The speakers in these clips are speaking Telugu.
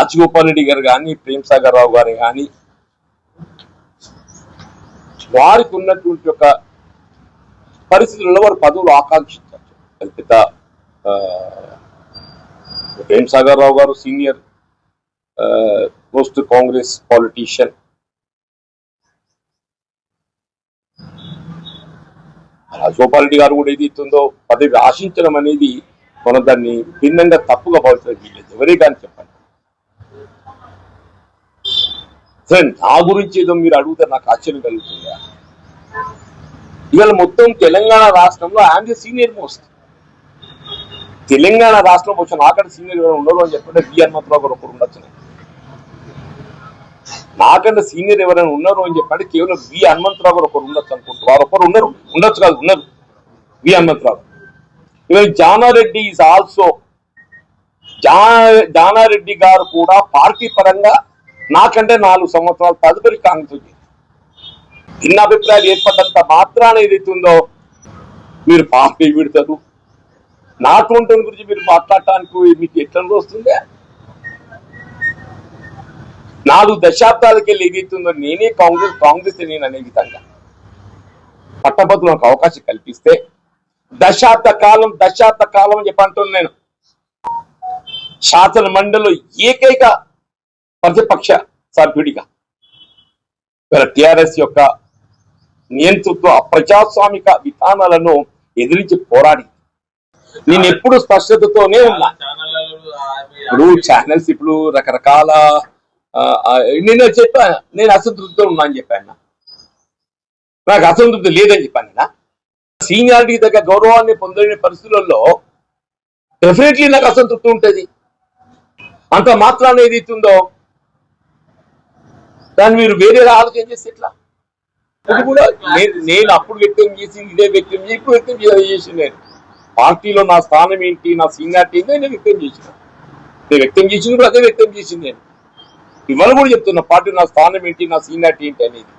రాజగోపాల్ రెడ్డి గారు కానీ ప్రేమ్ సాగర్ రావు గారు కానీ వారికి ఉన్నటువంటి ఒక పరిస్థితుల్లో వారు పదవులు ఆకాంక్షించారు. కల్పిత Prem Sagar Rao garu senior post Congress politician. Rajagopal Reddy garu కూడా ఏదైతుందో పదవి ఆశించడం అనేది మనం దాన్ని భిన్నంగా తప్పుగా భావించడం వీల్లేదు ఎవరే కానీ చెప్పండి సరే నా గురించి ఏదో మీరు అడిగితే నాకు ఆశ్చర్యం కలుగుతుందా ఇవాళ మొత్తం తెలంగాణ రాష్ట్రంలో I'm the senior most Telangana రాష్ట్రం వచ్చిన నాకంటే సీనియర్ ఎవరు ఉండరు అని చెప్పంటే బి హనుమంతరావు గారు ఒకరు ఉండొచ్చు. నాకంటే సీనియర్ ఎవరైనా ఉన్నారు అని చెప్పంటే కేవలం వి హనుమంతరావు గారు ఒకరు ఉండొచ్చు అనుకుంటారు వారు ఒకరు ఉన్నారు ఉండొచ్చు కాదు ఉన్నారు వి హనుమంతరావు. ఇవాళ జానారెడ్డి ఈజ్ ఆల్సో జా జానారెడ్డి గారు కూడా పార్టీ పరంగా నాకంటే నాలుగు సంవత్సరాలు తదుపరి కాంగ్రెస్ వచ్చింది. భిన్న అభిప్రాయాలు ఏర్పడ్డంత మాత్రాన ఏదైతుందో మీరు పార్టీ విడతారు. నాటువంటి గురించి మీరు మాట్లాడటానికి మీకు ఎట్లా వస్తుందే? నాలుగు దశాబ్దాలకి వెళ్ళి ఏదైతుందో నేనే కాంగ్రెస్ కాంగ్రెస్ నేను అనే విధంగా. పట్టభద్రులు నాకు అవకాశం కల్పిస్తే దశాబ్ద కాలం దశాబ్ద కాలం అని నేను. శాసన మండలిలో ఏకైక ప్రతిపక్ష సభ్యుడిగా. ఇవాళ టిఆర్ఎస్ యొక్క నియంతృత్వ ప్రజాస్వామిక విధానాలను ఎదిరించి పోరాడి. నేను ఎప్పుడు స్పష్టతతోనే ఉన్నా. ఇప్పుడు ఛానల్స్ ఇప్పుడు రకరకాల నేను చెప్పా నేను అసంతృప్తితో ఉన్నా అని చెప్పాను నాకు అసంతృప్తి లేదని చెప్పాను నేను. సీనియారిటీ దగ్గర గౌరవాన్ని పొందలేని పరిస్థితులలో డెఫినెట్లీ నాకు అసంతృప్తి ఉంటుంది. అంత మాత్రాన్ని ఏదైతుందో దాన్ని మీరు వేరే ఆలోచన చేస్తే ఎట్లా? అది కూడా నేను నేను అప్పుడు వ్యక్తం చేసింది ఇదే వ్యక్తం చేసి ఇప్పుడు వ్యక్తం చేసి నేను. పార్టీలో నా స్థానం ఏంటి నా సీనియారిటీ ఏంటి నేను వ్యక్తం చేసిన. నేను వ్యక్తం చేసింది కూడా అదే వ్యక్తం చేసింది నేను. ఇవాళ కూడా చెప్తున్నా పార్టీ నా స్థానం ఏంటి నా సీనియారిటీ ఏంటి అనేది.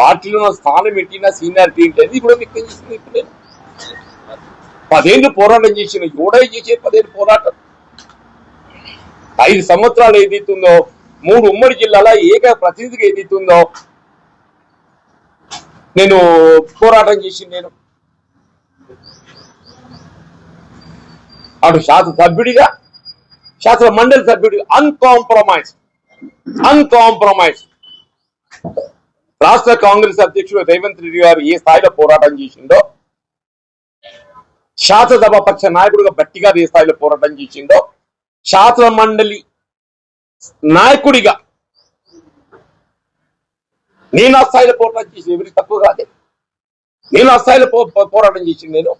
పార్టీలో నా స్థానం ఏంటి నా సీనియారిటీ ఏంటి అనేది కూడా వ్యక్తం చేసింది ఇప్పుడు నేను. పదేళ్ళు పోరాటం చేసిన ఎవడై చేసే పదేళ్ళు పోరాటం. ఐదు సంవత్సరాలు ఏదైతుందో మూడు ఉమ్మడి జిల్లాల ఏక ప్రతినిధిగా ఉందో నేను పోరాటం చేసింది నేను. అటు శాసన సభ్యుడిగా శాసన మండలి సభ్యుడిగా అన్కాంప్రమైజ్ అన్కాంప్రమైజ్ రాష్ట్ర కాంగ్రెస్ అధ్యక్షుడు రేవంత్ రెడ్డి గారు ఏ స్థాయిలో పోరాటం చేసిండో శాసనసభ పక్ష నాయకుడిగా గట్టిగా ఏ స్థాయిలో పోరాటం చేసిండో శాసన మండలి నాయకుడిగా. నేను ఆ స్థాయిలో పోరాటం చేసి ఎవరికి తక్కువ కాదే. నేను ఆ స్థాయిలో పో- పోరాటం చేసింది నేను.